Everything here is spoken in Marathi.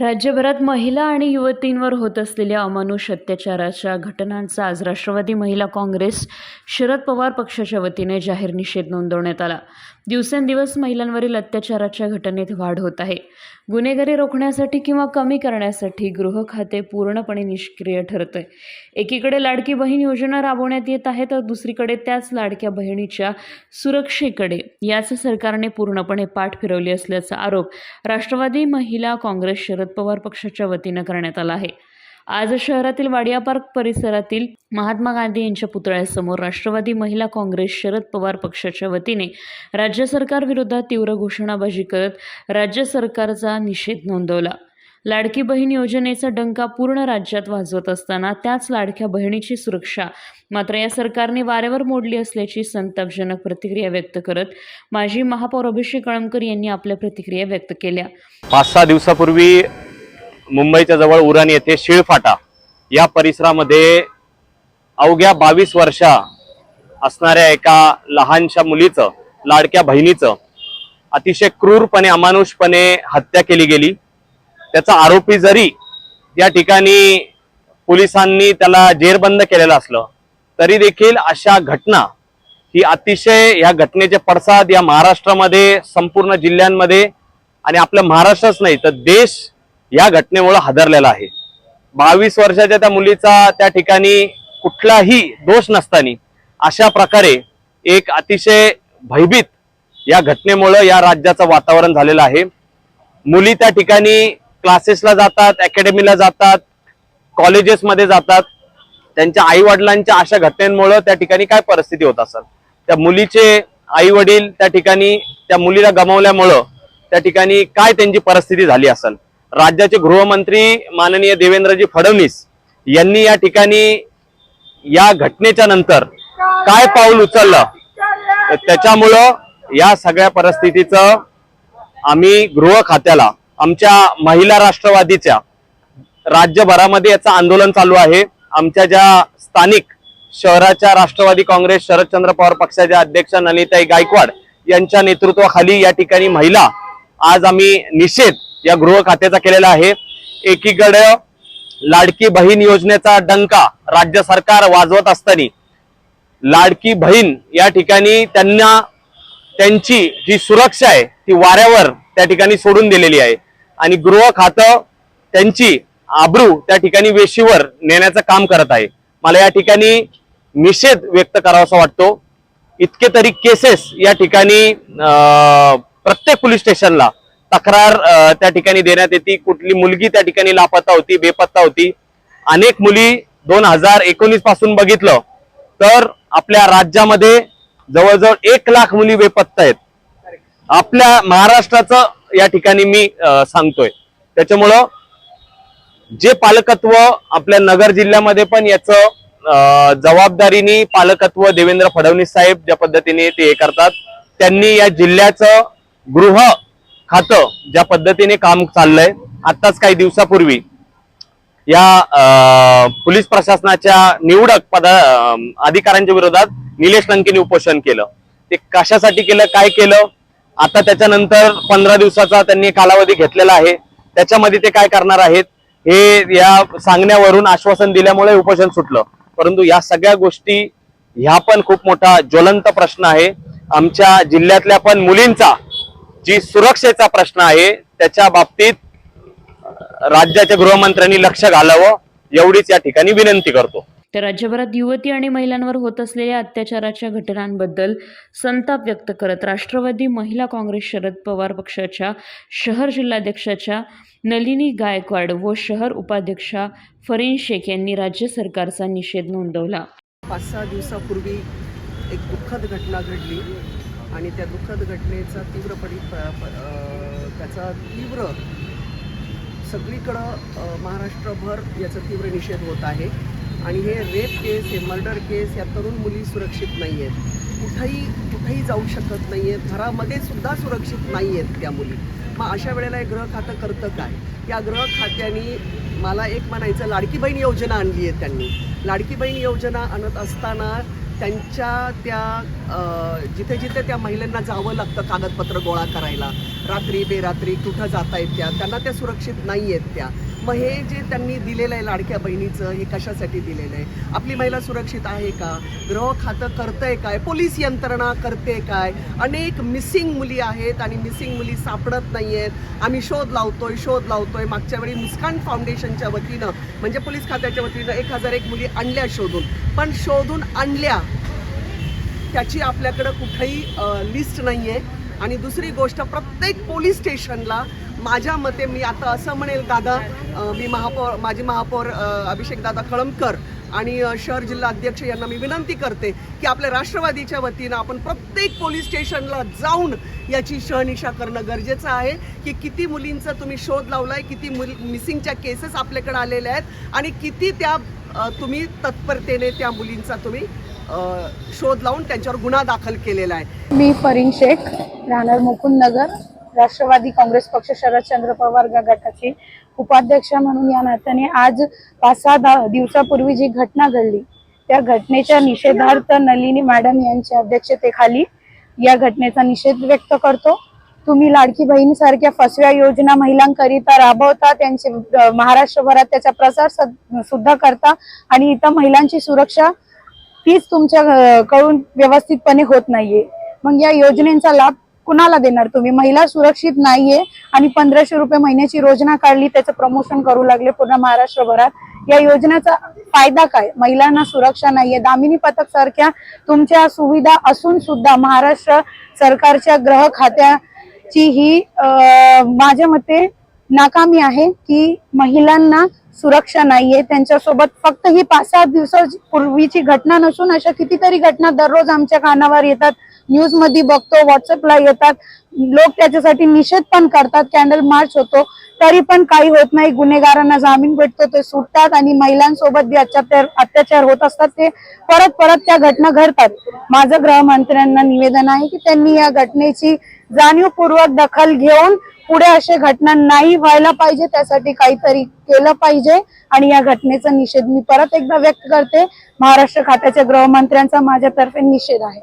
राज्यभरात महिला आणि युवतींवर होत असलेल्या अमानुष अत्याचाराच्या घटनांचा आज राष्ट्रवादी महिला काँग्रेस शरद पवार पक्षाच्या वतीने जाहीर निषेध नोंदवण्यात आला. दिवसेंदिवस महिलांवरील अत्याचाराच्या घटनेत वाढ होत आहे. गुन्हेगारी रोखण्यासाठी किंवा कमी करण्यासाठी गृह खाते पूर्णपणे निष्क्रिय ठरतंय. एकीकडे लाडकी बहीण योजना राबवण्यात येत आहे तर दुसरीकडे त्याच लाडक्या बहिणीच्या सुरक्षेकडे. याच सरकारने पूर्णपणे पाठ फिरवली असल्याचा आरोप राष्ट्रवादी महिला काँग्रेस शरद पवार पक्षाच्या वतीनं करण्यात आला आहे. आज शहरातील वाडिया पार्क परिसरातील महात्मा गांधी यांच्या पुतळ्यासमोर राष्ट्रवादी महिला काँग्रेस शरद पवार पक्षाच्या वतीने राज्य सरकार विरोधात तीव्र घोषणाबाजी करत राज्य सरकारचा निषेध नोंदवला. लाडकी बहीण योजनेचा डंका पूर्ण राज्यात वाजवत असताना त्याच लाडक्या बहिणीची सुरक्षा मात्र या सरकारने वाऱ्यावर मोडली असल्याची संतापजनक प्रतिक्रिया व्यक्त करत माजी महापौर अभिषेक कळमकर यांनी आपल्या प्रतिक्रिया व्यक्त केल्या. पाच सहा दिवसापूर्वी मुंबईच्या जवळ उरण येथे शिळफाटा या परिसरामध्ये अवघ्या बावीस वर्षा असणाऱ्या एका लहानशा मुलीचं लाडक्या बहिणीचं अतिशय क्रूरपणे अमानुषपणे हत्या केली गेली. त्याचा आरोपी जरी या ठिकाणी पोलिसांनी त्याला जेरबंद केलेलं असलं तरी देखील अशा घटना ही अतिशय या घटनेचे पडसाद या महाराष्ट्रामध्ये संपूर्ण जिल्ह्यांमध्ये आणि आपल्या महाराष्ट्रच नाही तर देश या घटनेमुळे हादरलेला आहे. बावीस वर्षाच्या त्या मुलीचा त्या ठिकाणी कुठलाही दोष नसताना अशा प्रकारे एक अतिशय भयभीत या घटनेमुळं या राज्याचं वातावरण झालेलं आहे. मुली त्या ठिकाणी क्लासेसला जातात अकॅडमीला जातात कॉलेजेसमध्ये जातात. त्यांच्या आईवडिलांच्या अशा घटनेमुळं त्या ठिकाणी काय परिस्थिती होत असेल? त्या मुलीचे आई वडील त्या ठिकाणी त्या मुलीला गमावल्यामुळं त्या ठिकाणी काय त्यांची परिस्थिती झाली असेल? राज्याचे गृहमंत्री माननीय देवेंद्रजी फडणवीस यांनी या ठिकाणी या घटनेच्या नंतर काय पाऊल उचललं? तर त्याच्यामुळं या सगळ्या परिस्थितीचं आम्ही गृह खात्याला आमच्या महिला राष्ट्रवादीच्या राज्यभरामध्ये याचं आंदोलन चालू आहे. आमच्या ज्या स्थानिक शहराच्या राष्ट्रवादी काँग्रेस शरदचंद्र पवार पक्षाच्या अध्यक्ष नलिताई गायकवाड यांच्या नेतृत्वाखाली या ठिकाणी महिला आज आम्ही निषेध या गृह खात्याचा केलेला आहे. एकीकडे लाडकी बहीण योजनेचा डंका राज्य सरकार वाजवत असताना लाडकी बहीण या ठिकाणी त्यांना त्यांची जी सुरक्षा आहे ती वाऱ्यावर त्या ठिकाणी सोडून दिलेली आहे. आणि गृह खातं त्यांची आब्रू त्या ठिकाणी वेशीवर नेण्याचं काम करत आहे. मला या ठिकाणी निषेध व्यक्त करावासा वाटतो. इतके तरी केसेस या ठिकाणी अं, प्रत्येक पोलीस स्टेशनला तक्रार त्या ठिकाणी देण्यात येते. कुठली मुलगी त्या ठिकाणी लापता होती बेपत्ता होती. अनेक मुली दोन हजार एकोणीसपासून बघितलं. तर आपल्या राज्यामध्ये जवळजवळ एक लाख मुली बेपत्ता आहेत. आपल्या महाराष्ट्राचं या ठिकाणी मी सांगतोय. त्याच्यामुळं जे पालकत्व आपल्या नगर जिल्ह्यामध्ये पण याचं अं, जबाबदारीने पालकत्व देवेंद्र फडणवीस साहेब ज्या पद्धतीने ते हे करतात त्यांनी या जिल्ह्याचं गृह खातं ज्या पद्धतीने काम चाललंय आत्ताच काही दिवसापूर्वी या पोलीस प्रशासनाच्या निवडक पद अधिकाऱ्यांच्या विरोधात निलेश लंकेने उपोषण केलं. ते कशासाठी केलं काय केलं? आता त्याच्यानंतर पंधरा दिवसाचा त्यांनी कालावधी घेतलेला आहे. त्याच्यामध्ये ते काय करणार आहेत? हे या सांगण्यावरून आश्वासन दिल्यामुळे उपोषण सुटलं. परंतु या सगळ्या गोष्टी ह्या पण खूप मोठा ज्वलंत प्रश्न आहे. आमच्या जिल्ह्यातल्या पण मुलींचा जी सुरक्षेचा प्रश्न आहे त्याच्या बाबतीत राज्याच्या गृहमंत्र्यांनी लक्ष घालावं एवढीच या ठिकाणी विनंती करतो. तर राज्यभरात युवती आणि महिलांवर होत असलेल्या अत्याचाराच्या घटनांबद्दल संताप व्यक्त करत राष्ट्रवादी महिला काँग्रेस शरद पवार पक्षाच्या शहर जिल्हाध्यक्षाच्या नलिनी गायकवाड व शहर उपाध्यक्षा फरीन शेख यांनी राज्य सरकारचा निषेध नोंदवला. पाच सहा दिवसापूर्वी एक दुःखद घटना घडली. आणि त्या दुःखद घटनेचा तीव्रपणे प- त्याचा तीव्र सगळीकडं महाराष्ट्रभर याचा तीव्र निषेध होत आहे. आणि हे रेप केस हे मर्डर केस या तरुण मुली सुरक्षित नाही आहेत कुठंही कुठंही जाऊ शकत नाही आहेत घरामध्ये सुद्धा सुरक्षित नाही आहेत त्या मुली. मग अशा वेळेला हे ग्रह खातं करतं काय? या ग्रह खात्याने मला एक म्हणायचं लाडकी बहीण योजना आणली आहे त्यांनी. लाडकी बहीण योजना आणत असताना त्यांच्या त्या जिथे जिथे त्या महिलांना जावं लागतं कागदपत्र गोळा करायला रात्री बेरात्री कुठं जाता येत त्या त्यांना त्या सुरक्षित नाही आहेत त्या. मग हे जे त्यांनी दिलेलं आहे लाडक्या बहिणीचं हे कशासाठी दिलेलं आहे? आपली महिला सुरक्षित आहे का? गृह खातं करतंय काय? पोलीस यंत्रणा करते काय? अनेक मिसिंग मुली आहेत आणि मिसिंग मुली सापडत नाही आहेत आम्ही शोध लावतोय शोध लावतोय. मागच्या वेळी मुस्कान फाउंडेशनच्या वतीनं म्हणजे पोलीस खात्याच्या वतीनं एक हजार एक मुली आणल्या शोधून. पण शोधून आणल्या त्याची आपल्याकडं कुठेही लिस्ट नाही आहे आणि दुसरी गोष्ट प्रत्येक पोलीस स्टेशनला माझ्या मते मी आता असं म्हणेल दादा मी महापौर माझी महापौर अभिषेक दादा कळमकर आणि शहर जिल्हा अध्यक्ष यांना मी विनंती करते की आपल्या राष्ट्रवादीच्या वतीनं आपण प्रत्येक पोलीस स्टेशनला जाऊन याची शहनिशा करणं गरजेचं आहे की किती मुलींचा तुम्ही शोध लावलाय किती मुल मिसिंगच्या केसेस आपल्याकडे आलेल्या आहेत आणि किती त्या तुम्ही तत्परतेने त्या मुलींचा तुम्ही शोध लावून त्यांच्यावर गुन्हा दाखल केलेला आहे. मी फरीन शेख राहणार मुकुंद नगर राष्ट्रवादी काँग्रेस पक्ष शरदचंद्र पवार गटाचे गटाची उपाध्यक्ष म्हणून या नात्याने आज पाच सहा दिवसापूर्वी जी घटना घडली त्या घटनेच्या निषेधार्थ नलिनी मॅडम यांच्या अध्यक्षतेखाली या घटनेचा निषेध व्यक्त करतो. तुम्ही लाडकी बहिणीसारख्या फसव्या योजना महिलांकरिता राबवता त्यांचे महाराष्ट्रभरात त्याचा प्रसार सुद्धा करता आणि इथं महिलांची सुरक्षा तीच तुमच्या कडून व्यवस्थितपणे होत नाहीये. मग या योजनेचा लाभ कुणाला देणार? तुम्ही महिला सुरक्षित नाहीये आणि पंधराशे रुपये महिन्याची योजना काढली त्याचं प्रमोशन करू लागले पूर्ण महाराष्ट्रभरात. या योजनेचा फायदा काय? महिलांना सुरक्षा नाहीये. दामिनी पथक सारख्या तुमच्या सुविधा असून सुद्धा महाराष्ट्र सरकारच्या ग्रह खात्याची ही माझ्या मते नाकामी आहे की महिलांना सुरक्षा नाहीये. त्यांच्यासोबत फक्त ही पाच सात दिवसापूर्वीची घटना नसून अशा कितीतरी घटना दररोज आमच्या कानावर येतात. न्यूजमध्ये बघतो व्हॉट्सअपला येतात. लोक त्याच्यासाठी निषेध पण करतात. कॅन्डल मार्च होतो. तरी पण काही होत नाही. गुन्हेगारांना जामीन भेटतो ते सुटतात आणि महिलांसोबत जे अत्याचार अत्याचार होत असतात ते परत परत त्या घटना घडतात. माझं गृहमंत्र्यांना निवेदन आहे की त्यांनी या घटनेची जाणीवपूर्वक दखल घेऊन पुढे असे घटना नाही व्हायला पाहिजे. त्यासाठी काहीतरी केलं पाहिजे. आणि या घटनेचा निषेध मी परत एकदा व्यक्त करते. महाराष्ट्र खात्याच्या गृहमंत्र्यांचा माझ्यातर्फे निषेध आहे.